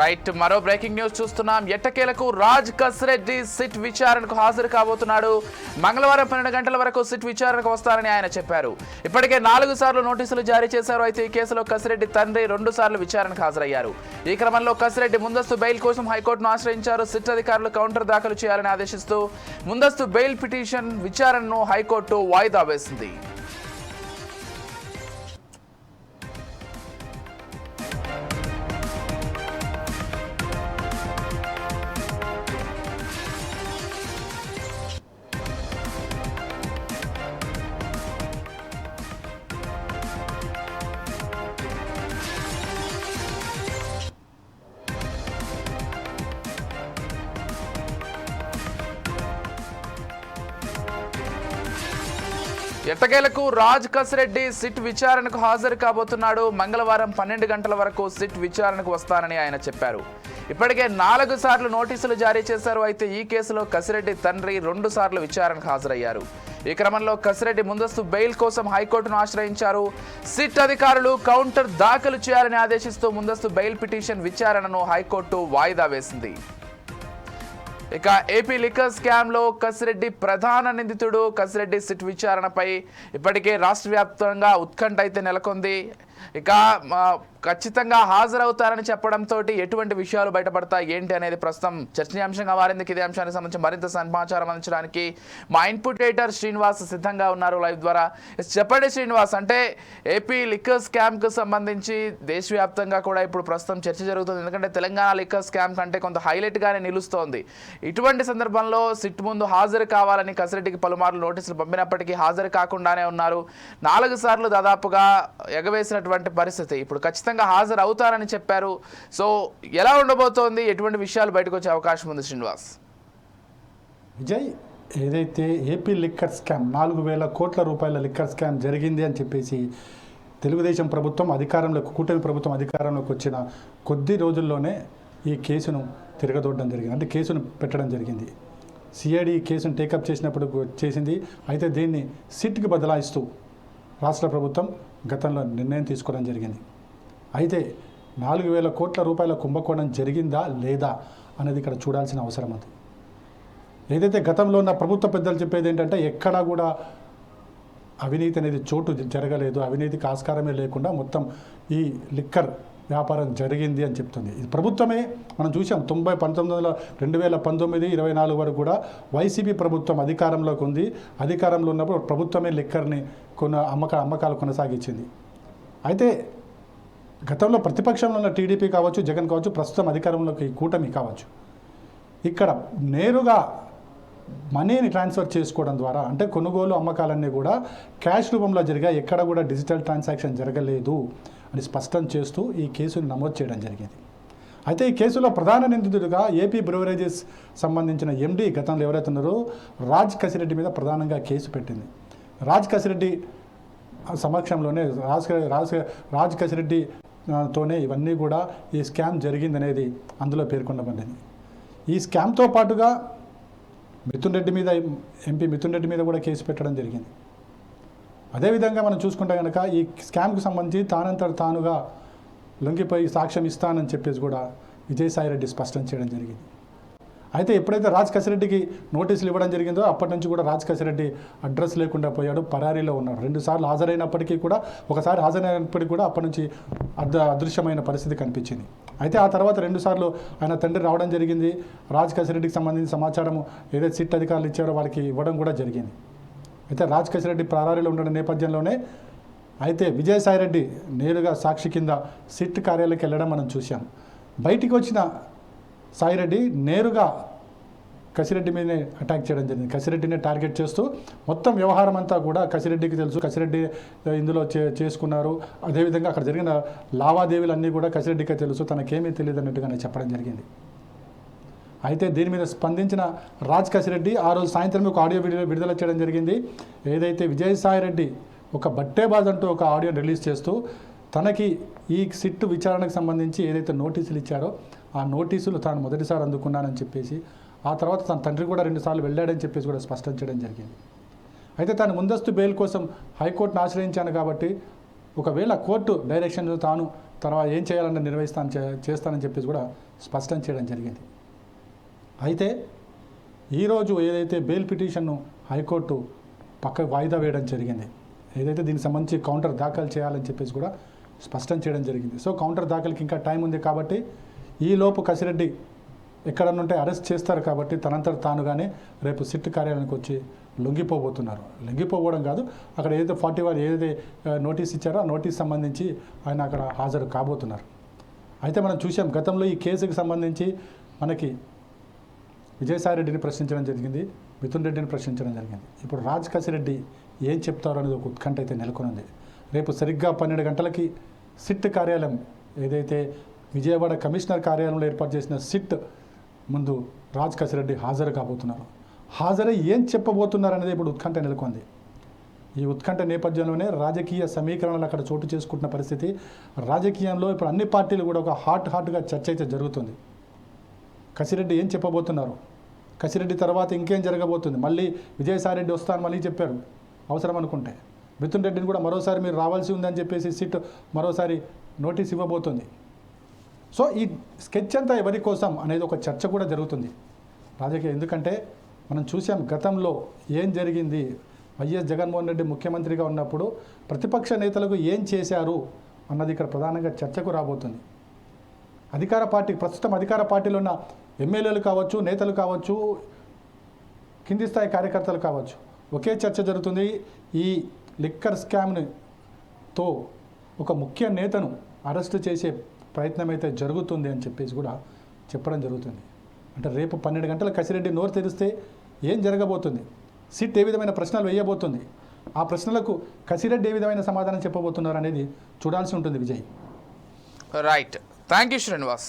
Right మరో breaking news చూస్తున్నాం. ఎట్టకేలకు రాజ్ కస్రెడ్డి సిట్ విచారణకు హాజరు కాబోతున్నాడు. మంగళవారం పన్నెండు గంటల వరకు సిట్ విచారణకు వస్తారని ఆయన చెప్పారు. ఇప్పటికే నాలుగు సార్లు నోటీసులు జారీ చేశారు. అయితే ఈ కేసులో కసిరెడ్డి తండ్రి రెండు సార్లు విచారణకు హాజరయ్యారు. ఈ క్రమంలో కసిరెడ్డి ముందస్తు బెయిల్ కోసం హైకోర్టును ఆశ్రయించారు. సిట్ అధికారులు కౌంటర్ దాఖలు చేయాలని ఆదేశిస్తూ ముందస్తు బెయిల్ పిటిషన్ విచారణను హైకోర్టు వాయిదా వేసింది. ఎట్టకేలకు రాజ్ కసిరెడ్డి సిట్ విచారణకు హాజరు కాబోతున్నాడు. మంగళవారం పన్నెండు గంటల వరకు సిట్ విచారణకు వస్తానని ఆయన చెప్పారు. ఇప్పటికే నాలుగు సార్లు నోటీసులు జారీ చేశారు. అయితే ఈ కేసులో కసిరెడ్డి తండ్రి రెండు సార్లు విచారణకు హాజరయ్యారు. ఈ క్రమంలో కసిరెడ్డి ముందస్తు బెయిల్ కోసం హైకోర్టును ఆశ్రయించారు. సిట్ అధికారులు కౌంటర్ దాఖలు చేయాలని ఆదేశిస్తూ ముందస్తు బెయిల్ పిటిషన్ విచారణను హైకోర్టు వాయిదా వేసింది. ఇక ఏపీ లిక్కర్ స్కామ్లో కసిరెడ్డి ప్రధాన నిందితుడు. కసిరెడ్డి సిట్ విచారణపై ఇప్పటికే రాష్ట్ర వ్యాప్తంగా ఉత్కంఠ అయితే నెలకొంది. ఇక ఖచ్చితంగా హాజరవుతారని చెప్పడంతో ఎటువంటి విషయాలు బయటపడతాయి? ఏంటి అనేది ప్రస్తుతం చర్చనీయాంశంగా మారింది. ఇదే అంశానికి సంబంధించి మరింత సమాచారం అందించడానికి మా ఇన్పుట్ ఎడిటర్ శ్రీనివాస్ సిద్ధంగా ఉన్నారు లైవ్ ద్వారా. చెప్పండి శ్రీనివాస్ అంటే ఏపీ లిక్కర్ స్కామ్కు సంబంధించి దేశవ్యాప్తంగా కూడా ఇప్పుడు ప్రస్తుతం చర్చ జరుగుతుంది. ఎందుకంటే తెలంగాణ లిక్కర్ స్కామ్ కంటే కొంత హైలైట్గానే నిలుస్తోంది. ఇటువంటి సందర్భంలో సిట్ ముందు హాజరు కావాలని కసిరెడ్డికి పలుమార్లు నోటీసులు పంపినప్పటికీ హాజరు కాకుండానే ఉన్నారు. నాలుగు సార్లు దాదాపుగా ఉన్నటువంటి పరిస్థితి. ఇప్పుడు ఖచ్చితంగా హాజరు అవుతారని చెప్పారు. సో ఎలా ఉండబోతోంది? ఎటువంటి విషయాలు బయటకు వచ్చే అవకాశం ఉంది శ్రీనివాస్? విజయ్ ఏదైతే ఏపీ లిక్కర్ స్కామ్ నాలుగు వేల కోట్ల రూపాయల లిక్కర్ స్కామ్ జరిగింది అని చెప్పేసి తెలుగుదేశం ప్రభుత్వం అధికారంలోకి కూటమి ప్రభుత్వం అధికారంలోకి వచ్చిన కొద్ది రోజుల్లోనే ఈ కేసును తిరగదొట్టడం జరిగింది. అంటే కేసును పెట్టడం జరిగింది. సిఐడి కేసును టేకప్ చేసినప్పుడు చేసింది అయితే దీన్ని సిట్కి బదలాయిస్తూ రాష్ట్ర ప్రభుత్వం గతంలో నిర్ణయం తీసుకోవడం జరిగింది. అయితే నాలుగు వేల కోట్ల రూపాయల కుంభకోణం జరిగిందా లేదా అనేది ఇక్కడ చూడాల్సిన అవసరం ఉంది ఏదైతే గతంలో ఉన్న ప్రభుత్వ పెద్దలు చెప్పేది ఏంటంటే ఎక్కడా కూడా అవినీతి అనేది చోటు జరగలేదు అవినీతికి ఆస్కారమే లేకుండా మొత్తం ఈ లిక్కర్ వ్యాపారం జరిగింది అని చెప్తుంది. ఇది ప్రభుత్వమే. మనం చూసాం తొంభై పంతొమ్మిది వందల రెండు వేల పంతొమ్మిది ఇరవై నాలుగు వరకు కూడా వైసీపీ ప్రభుత్వం అధికారంలోకి ఉంది. అధికారంలో ఉన్నప్పుడు ప్రభుత్వమే లిక్కర్ని కొన అమ్మక అమ్మకాలు కొనసాగించింది. అయితే గతంలో ప్రతిపక్షంలో ఉన్న టీడీపీ కావచ్చు జగన్ కావచ్చు ప్రస్తుతం అధికారంలోకి కూటమి కావచ్చు. ఇక్కడ నేరుగా మనీని ట్రాన్స్ఫర్ చేసుకోవడం ద్వారా అంటే కొనుగోలు అమ్మకాలన్నీ కూడా క్యాష్ రూపంలో జరిగాయి. ఎక్కడ కూడా డిజిటల్ ట్రాన్సాక్షన్ జరగలేదు. అని స్పష్టం చేస్తూ ఈ కేసును నమోదు చేయడం జరిగింది. అయితే ఈ కేసులో ప్రధాన నిందితుడిగా ఏపీ బ్రోవరేజెస్ సంబంధించిన ఎండీ గతంలో ఎవరైతే ఉన్నారో రాజ్ కసిరెడ్డి మీద ప్రధానంగా కేసు పెట్టింది. రాజ్ కసిరెడ్డి సమక్షంలోనే రాజ్ రాజ్ రాజ్ కసిరెడ్డి తోనే ఇవన్నీ కూడా ఈ స్కామ్ జరిగిందనేది అందులో పేర్కొనబడింది. ఈ స్కామ్తో పాటుగా మిథున్ రెడ్డి మీద ఎంపీ మిథున్ రెడ్డి మీద కూడా కేసు పెట్టడం జరిగింది. అదేవిధంగా మనం చూసుకుంటే కనుక ఈ స్కామ్కి సంబంధించి తానంతట తానుగా లొంగిపోయి సాక్ష్యం ఇస్తానని చెప్పేసి కూడా విజయసాయి రెడ్డి స్పష్టం చేయడం జరిగింది. అయితే ఎప్పుడైతే రాజ్ కసిరెడ్డికి నోటీసులు ఇవ్వడం జరిగిందో అప్పటి నుంచి కూడా రాజ్ కసిరెడ్డి అడ్రస్ లేకుండా పోయాడు పరారీలో ఉన్నాడు రెండు సార్లు హాజరైనప్పటికీ కూడా ఒకసారి హాజరైనప్పటికీ కూడా అప్పటి నుంచి అద్ అదృశ్యమైన పరిస్థితి కనిపించింది. అయితే ఆ తర్వాత రెండు సార్లు ఆయన తండ్రి రావడం జరిగింది. రాజ్ కసిరెడ్డికి సంబంధించిన సమాచారం ఏదైతే సిట్ అధికారులు ఇచ్చారో వాళ్ళకి ఇవ్వడం కూడా జరిగింది. అయితే రాజ్ కసిరెడ్డి పరారీలో ఉన్న నేపథ్యంలోనే అయితే విజయసాయిరెడ్డి నేరుగా సాక్షి కింద సిట్ కార్యాలయకి వెళ్ళడం మనం చూసాం బయటికి వచ్చిన సాయిరెడ్డి నేరుగా కసిరెడ్డి మీదనే అటాక్ చేయడం జరిగింది. కసిరెడ్డిని టార్గెట్ చేస్తూ మొత్తం వ్యవహారం అంతా కూడా కసిరెడ్డికి తెలుసు. కసిరెడ్డి ఇందులో చే చేసుకున్నారు. అదేవిధంగా అక్కడ జరిగిన లావాదేవీలన్నీ కూడా కసిరెడ్డికే తెలుసు. తనకేమీ తెలియదు అన్నట్టుగానే చెప్పడం జరిగింది. అయితే దీని మీద స్పందించిన రాజ్ రెడ్డి ఆ రోజు సాయంత్రం ఒక ఆడియో వీడియో విడుదల చేయడం జరిగింది. ఏదైతే విజయసాయి రెడ్డి ఒక బట్టేబాజ్ అంటూ ఒక ఆడియో రిలీజ్ చేస్తూ తనకి ఈ సిట్టు విచారణకు సంబంధించి ఏదైతే నోటీసులు ఇచ్చారో ఆ నోటీసులు తాను మొదటిసారి అందుకున్నానని చెప్పేసి ఆ తర్వాత తన తండ్రి కూడా రెండుసార్లు వెళ్ళాడని చెప్పేసి కూడా స్పష్టం చేయడం జరిగింది. అయితే తాను ముందస్తు బెయిల్ కోసం హైకోర్టును ఆశ్రయించాను కాబట్టి ఒకవేళ కోర్టు డైరెక్షన్ తాను తర్వాత ఏం చేయాలని నిర్వహిస్తాను చే- చేస్తానని చెప్పేసి కూడా స్పష్టం చేయడం జరిగింది. అయితే ఈరోజు ఏదైతే బెయిల్ పిటిషన్ను హైకోర్టు పక్క వాయిదా వేయడం జరిగింది ఏదైతే దీనికి సంబంధించి కౌంటర్ దాఖలు చేయాలని చెప్పేసి కూడా స్పష్టం చేయడం జరిగింది. సో కౌంటర్ దాఖలుకి ఇంకా టైం ఉంది కాబట్టి ఈలోపు కసిరెడ్డి ఎక్కడనుంటే అరెస్ట్ చేస్తారు కాబట్టి తనంతట తానుగానే రేపు సిట్ కార్యాలయానికి వచ్చి లొంగిపోబోతున్నారు. లొంగిపోవడం కాదు అక్కడ ఏదైతే ఫార్టీ వన్ ఏదైతే నోటీస్ ఇచ్చారో ఆ నోటీస్ సంబంధించి ఆయన అక్కడ హాజరు కాబోతున్నారు. అయితే మనం చూసాం గతంలో ఈ కేసుకి సంబంధించి మనకి విజయసాయి రెడ్డిని ప్రశ్నించడం జరిగింది మిథున్ రెడ్డిని ప్రశ్నించడం జరిగింది. ఇప్పుడు రాజ్ కసిరెడ్డి ఏం చెప్తారో అనేది ఒక ఉత్కంఠ అయితే నెలకొనుంది రేపు సరిగ్గా పన్నెండు గంటలకి సిట్ కార్యాలయం ఏదైతే విజయవాడ కమిషనర్ కార్యాలయంలో ఏర్పాటు చేసిన సిట్ ముందు రాజ్ కసిరెడ్డి హాజరు కాబోతున్నారు. హాజరై ఏం చెప్పబోతున్నారు అనేది ఇప్పుడు ఉత్కంఠ నెలకొంది. ఈ ఉత్కంఠ నేపథ్యంలోనే రాజకీయ సమీకరణలు అక్కడ చోటు చేసుకుంటున్న పరిస్థితి రాజకీయంలో ఇప్పుడు అన్ని పార్టీలు కూడా ఒక హాట్ హాట్గా చర్చ అయితే జరుగుతుంది. కసిరెడ్డి ఏం చెప్పబోతున్నారు? కసిరెడ్డి తర్వాత ఇంకేం జరగబోతుంది? మళ్ళీ విజయసాయిరెడ్డి వస్తాను మళ్ళీ చెప్పారు. అవసరం అనుకుంటే. మిథున్ రెడ్డిని కూడా మరోసారి మీరు రావాల్సి ఉందని చెప్పేసి సీట్ మరోసారి నోటీస్ ఇవ్వబోతుంది. సో ఈ స్కెచ్ అంతా ఎవరి కోసం అనేది ఒక చర్చ కూడా జరుగుతుంది. రాజకీయ ఎందుకంటే మనం చూసాం గతంలో ఏం జరిగింది? వైఎస్ జగన్మోహన్ రెడ్డి ముఖ్యమంత్రిగా ఉన్నప్పుడు ప్రతిపక్ష నేతలకు ఏం చేశారు అన్నది ఇక్కడ ప్రధానంగా చర్చకు రాబోతుంది. అధికార పార్టీ ప్రస్తుతం అధికార పార్టీలో ఉన్న ఎమ్మెల్యేలు కావచ్చు నేతలు కావచ్చు కింది స్థాయి కార్యకర్తలు కావచ్చు. ఒకే చర్చ జరుగుతుంది. ఈ లిక్కర్ స్కామ్నితో ఒక ముఖ్య నేతను అరెస్టు చేసే ప్రయత్నం అయితే జరుగుతుంది అని చెప్పేసి కూడా చెప్పడం జరుగుతుంది. అంటే రేపు పన్నెండు గంటల కసిరెడ్డి నోరు తెరిస్తే ఏం జరగబోతుంది? సిట్ ఏ విధమైన ప్రశ్నలు వేయబోతుంది. ఆ ప్రశ్నలకు కసిరెడ్డి ఏ విధమైన సమాధానం చెప్పబోతున్నారు అనేది చూడాల్సి ఉంటుంది Vijay. Right thank you Srinivas